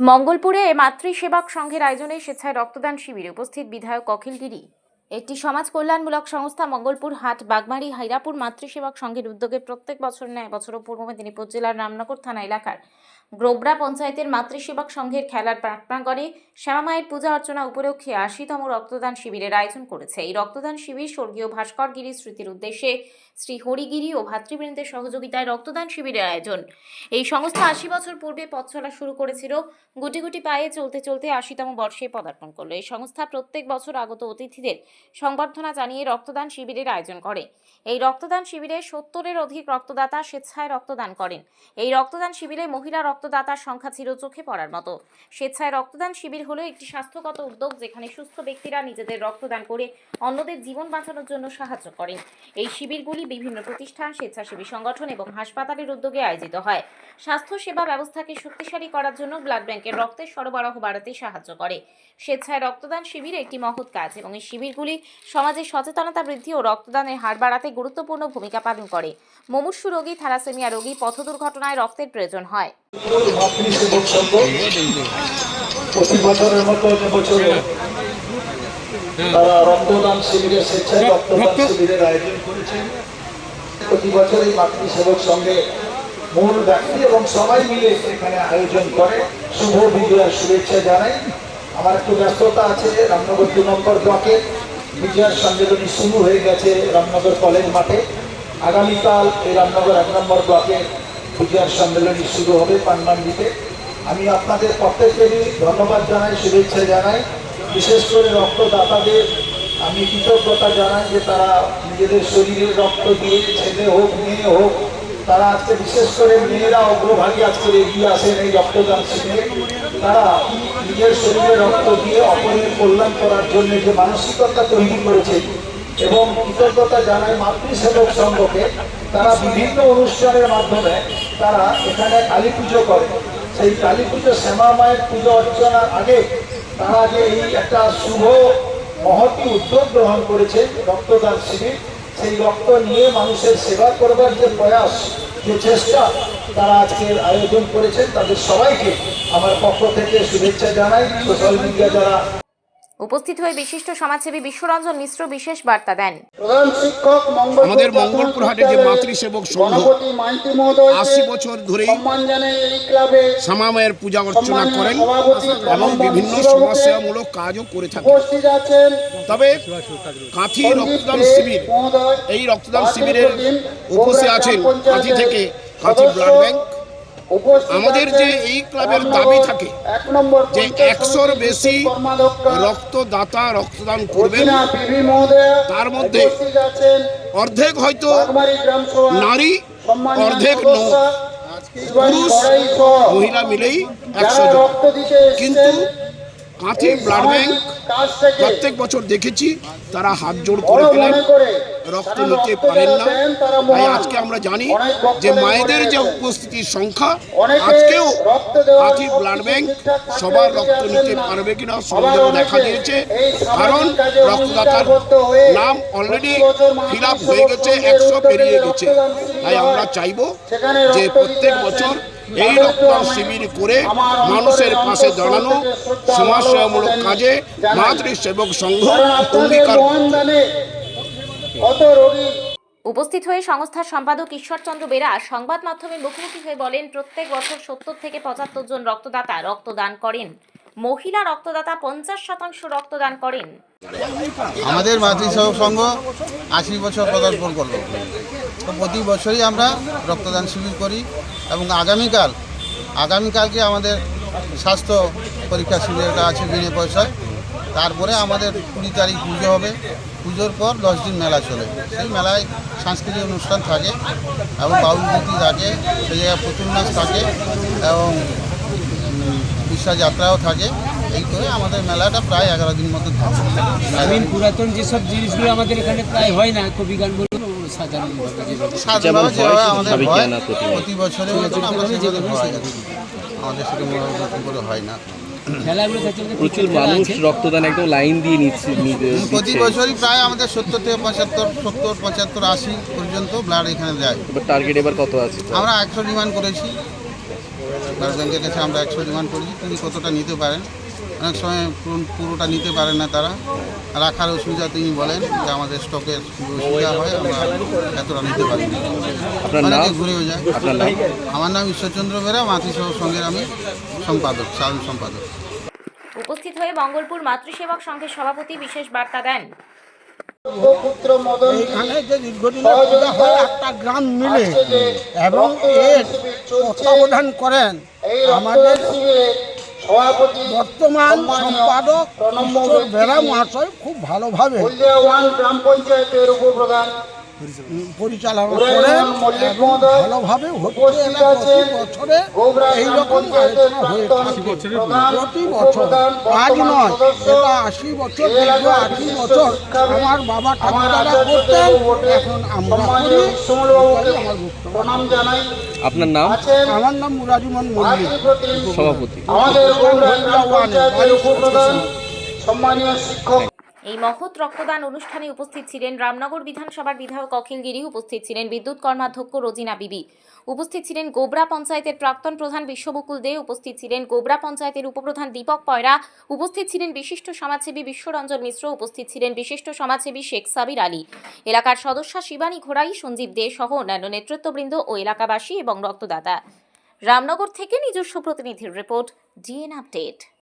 মঙ্গলপুরে মাতৃসেবক সংঘের আয়োজনে স্বেচ্ছায় রক্তদান শিবিরে উপস্থিত বিধায়ক অখিলগিরি একটি সমাজ কল্যাণমূলক সংস্থা মঙ্গলপুর হাট, বাগমারি, হাইরাপুর মাতৃসেবক সংঘের উদ্যোগে প্রত্যেক বছর ন্যায় বছরও পূর্ব মেদিনীপুর জেলার রামনগর থানা এলাকার গ্রোবরা পঞ্চায়েতের মাতৃসেবক সংঘের খেলার প্রাঙ্গণে শ্যামামায়ের পূজা অর্চনা উপলক্ষে আশিতম রক্তদান শিবিরের আয়োজন করেছে। এই রক্তদান শিবির স্বর্গীয় ভাস্কর গিরি স্মৃতির উদ্দেশ্যে শ্রী হরিগিরি ও ভাতৃবৃন্দের সহযোগিতায় রক্তদান শিবিরের আয়োজন। এই সংস্থা আশি বছর পূর্বে পথ চলা শুরু করেছিল। গুটি গুটি পায়ে চলতে চলতে আশিতম বর্ষে পদার্পণ করল। এই সংস্থা প্রত্যেক বছর আগত অতিথিদের সংবর্ধনা জানিয়ে রক্তদান শিবিরের আয়োজন করে। এই রক্তদান শিবিরে সত্তরের অধিক রক্তদাতা স্বেচ্ছায় রক্তদান করেন। এই রক্তদান শিবিরে মহিলা রক্তদাতার সংখ্যা ছিল চোখে পড়ার মতো। স্বেচ্ছায় রক্তদান শিবির হলো একটি স্বাস্থ্যগত উদ্যোগ যেখানে সুস্থ ব্যক্তিরা নিজেদের রক্তদান করে অন্যদের জীবন বাঁচানোর জন্য সাহায্য করেন। এই শিবিরগুলি বিভিন্ন প্রতিষ্ঠান স্বেচ্ছাসেবী সংগঠন এবং হাসপাতালের উদ্যোগে আয়োজিত হয়। স্বাস্থ্য সেবা ব্যবস্থাকে শক্তিশালী করার জন্য ব্লাড ব্যাংকের রক্তের সরবরাহ বাড়াতে সাহায্য করে। স্বেচ্ছায় রক্তদান শিবির একটি মহৎ কাজ এবং এই শিবিরগুলি সমাজে সচেতনতা বৃদ্ধি ও রক্তদানের হার বাড়াতে গুরুত্বপূর্ণ ভূমিকা পালন করে। মুমূর্ষু রোগী থ্যালাসেমিয়া রোগী পথ দুর্ঘটনায় রক্তের প্রয়োজন হয়। প্রতি বছরের মতো এবছরও তারা রক্তদান শিবিরের স্বেচ্ছায় রক্তদান শিবিরের আয়োজন করেছেন। প্রতি বছর এই মাতৃসেবক সঙ্গে মূল ব্যক্তি এবং সবাই মিলে এখানে আয়োজন করে। শুভ বিজয়ার শুভেচ্ছা জানাই। আমার একটু ব্যস্ততা আছে, রামনগর দু নম্বর ব্লকে। বিজয়ার সম্মেলনী শুরু হয়ে গেছে রামনগর কলেজ মাঠে। আগামীকাল এই রামনগর এক নম্বর ব্লকে বিজয়ার সম্মেলনী শুরু হবে পানমান্ডিতে। আমি আপনাদের প্রত্যেকেরই ধন্যবাদ জানাই, শুভেচ্ছা জানাই। বিশেষ করে রক্তদাতাদের আমি কৃতজ্ঞতা জানাই যে তারা নিজেদের শরীরের রক্ত দিয়ে, ছেলে হোক, মেয়ে হোক, তারা আজকে বিশেষ করে মেয়েরা অগ্রভাগী আজকে এগিয়ে আসেন এই রক্তদান শিবিরে। তারা নিজের শরীরে রক্ত দিয়ে অপরের কল্যাণ করার জন্য যে মানসিকতা তৈরি করেছে এবং কৃতজ্ঞতা জানাই মাতৃসেবক সংঘকে, তারা বিভিন্ন অনুষ্ঠানের মাধ্যমে তারা এখানে কালী পুজো করে। সেই কালী পুজো শ্যামা মায়ের পুজো অর্চনার আগে তারা যে এই একটা শুভ মহতি উদ্যোগ গ্রহণ করেছে রক্তদান শিবির। সেই রক্ত নিয়ে মানুষের সেবা করবার যে প্রয়াস, যে চেষ্টা তারা আজকের আয়োজন করেছেন, তাদের সবাইকে আমার পক্ষ থেকে শুভেচ্ছা জানাই। সোশ্যাল মিডিয়া যারা উপস্থিত হয়ে বিশিষ্ট সমাজসেবী বিশ্বরঞ্জন মিশ্র বিশেষ বার্তা দেন। প্রধান শিক্ষক মঙ্গল আমাদের মঙ্গলপুর হাটে যে মাতৃসেবক সংঘ গণপতি মাইতি মহোদয় আশি বছর ধরেই সম্মান জানাই শ্যামামায়ের পূজা অর্চনা করেন এবং বিভিন্ন সমাজসেবামূলক কাজও করে থাকেন। তবে কাঁথি রক্তদান শিবির এই রক্তদান শিবিরের উপস্থিত আছেন কাঁথি থেকে কাঁথি ব্লাড ব্যাংক। আমাদের যে এই ক্লাবের দাবি থাকে যে একশোর বেশি রক্তদাতা রক্তদান করবেন। তার মধ্যে অর্ধেক হয়তো নারী অর্ধেক নৌ। পুরুষ মহিলা মিলেই একশো জন। কিন্তু কাঁথি ব্লাড ব্যাংক প্রত্যেক বছর দেখেছি তারা হাত জোড় করে করে রক্ত নিতে পারেন না তাই আজকে আমরা জানি যে মায়েদের যে উপস্থিতির সংখ্যা আজকেও কাঁথি ব্লাড ব্যাংক সবার রক্ত নিতে। পারবে কিনা সন্দেহ দেখা দিয়েছে কারণ রক্তদাতার নাম অলরেডি ফিল আপ হয়ে গেছে একশো পেরিয়ে গেছে তাই আমরা। চাইব যে প্রত্যেক বছর। এই রক্তদান শিবির করে মানুষের পাশে দাঁড়ানো সমাজসেবামূলক কাজে মাতৃ মাতৃসেবক সংঘ অঙ্গীকার উপস্থিত হয়ে সংস্থার সম্পাদক ঈশ্বরচন্দ্র বেরা সংবাদ মাধ্যমের মুখোমুখি হয়ে বলেন, প্রত্যেক বছর সত্তর থেকে পঁচাত্তর জন রক্তদাতা রক্তদান করেন। মহিলা রক্তদাতা পঞ্চাশ শতাংশ রক্তদান করেন। আমাদের মাতৃসেবক সংঘ আশি বছর পদার্পণ করল। তো প্রতি বছরই আমরা রক্তদান শিবির করি এবং আগামীকাল, আগামীকালকে আমাদের স্বাস্থ্য পরীক্ষা শিবিরটা আছে বিনা পয়সায়। তারপরে আমাদের কুড়ি তারিখ পুজো হবে। পুজোর পর দশ দিন মেলা চলে। সেই মেলায় সাংস্কৃতিক অনুষ্ঠান থাকে এবং বাউল গীতি থাকে, সেই জায়গায় পুতুল নাচ থাকে এবং উম, বিশ্বাসযাত্রাও থাকে। এই করে আমাদের মেলাটা প্রায় এগারো দিন মতো থাকে। গ্রামীণ পুরাতন যেসব জিনিসগুলো আমাদের এখানে প্রায় হয় না কবি গান বলুন সাধারণভাবে যেভাবে আমাদের হয় প্রতি বছরের মতন আমরা হয়। আমাদের করে হয় না। প্রচুর মানুষ রক্তদান একদম লাইন দিয়ে নিচ্ছে প্রতি বছরই প্রায় আমাদের সত্তর থেকে পঁচাত্তর সত্তর পঁচাত্তর আশি পর্যন্ত ব্লাড এখানে দেয়। টার্গেট এবার কত আছে? আমরা একশো ডিমান্ড করেছি। ব্লাড ব্যাংকের কাছে আমরা একশো ডিমান্ড করেছি তিনি কতটা নিতে পারেন? অনেক সময় পুরো- পুরোটা নিতে পারেন না তারা। রাখার অসুবিধা তিনি বলেন যে আমাদের স্টকের অসুবিধা হয় আমরা এতটা নিতে পারি না। আপনার নাম? অনেকে ঘুরেও যায়। আমার নাম ঈশ্বরচন্দ্র বেরা মাতৃসহ সঙ্গের আমি সম্পাদক সাধারণ সম্পাদক। উপস্থিত হয়ে মঙ্গলপুর মাতৃসেবক সংঘের সভাপতি বিশেষ বার্তা দেন। এখানে যে দীর্ঘদিনের পূজা হয় একটা গ্রাম মিলে এবং এর তত্ত্বাবধান করেন আমাদের বর্তমান সম্পাদক বেরা মহাশয় খুব ভালোভাবে গ্রাম পঞ্চায়েতের উপপ্রধান পরিচালনা মহোদয় ভালোভাবে হচ্ছে উপস্থিত এলা প্রতি বছরে এইরকম আলোচনা হয়ে প্রতি বছর আজ নয় এটা আশি বছর দীর্ঘ আশি বছর আমার বাবা আমার ঠাকুরদারা আচার্য করতেন এখন আমরা করি। আমার প্রণাম জানাই। আপনার নাম? আমার নাম মুরাজুমন মল্লিক সভাপতি সম্মানীয় শিক্ষক এই মহৎ রক্তদান অনুষ্ঠানে উপস্থিত ছিলেন রামনগর বিধানসভার বিধায়ক অখিল গিরি, উপস্থিত ছিলেন বিদ্যুৎ কর্মাধ্যক্ষ রোজিনা বিবি, উপস্থিত ছিলেন গোবরা পঞ্চায়েতের প্রাক্তন প্রধান বিশ্ববকুল দে, উপস্থিত ছিলেন গোবরা পঞ্চায়েতের উপপ্রধান দীপক পয়রা, উপস্থিত ছিলেন বিশিষ্ট সমাজসেবী বিশ্বরঞ্জন মিশ্র, উপস্থিত ছিলেন বিশিষ্ট সমাজসেবী শেখ সাবির আলী। এলাকার সদস্যা শিবানী ঘোড়াই, সঞ্জীব দে সহ অন্যান্য নেতৃত্ববৃন্দ ও এলাকাবাসী এবং রক্তদাতা। রামনগর থেকে নিজস্ব প্রতিনিধির রিপোর্ট, ডিএন আপডেট।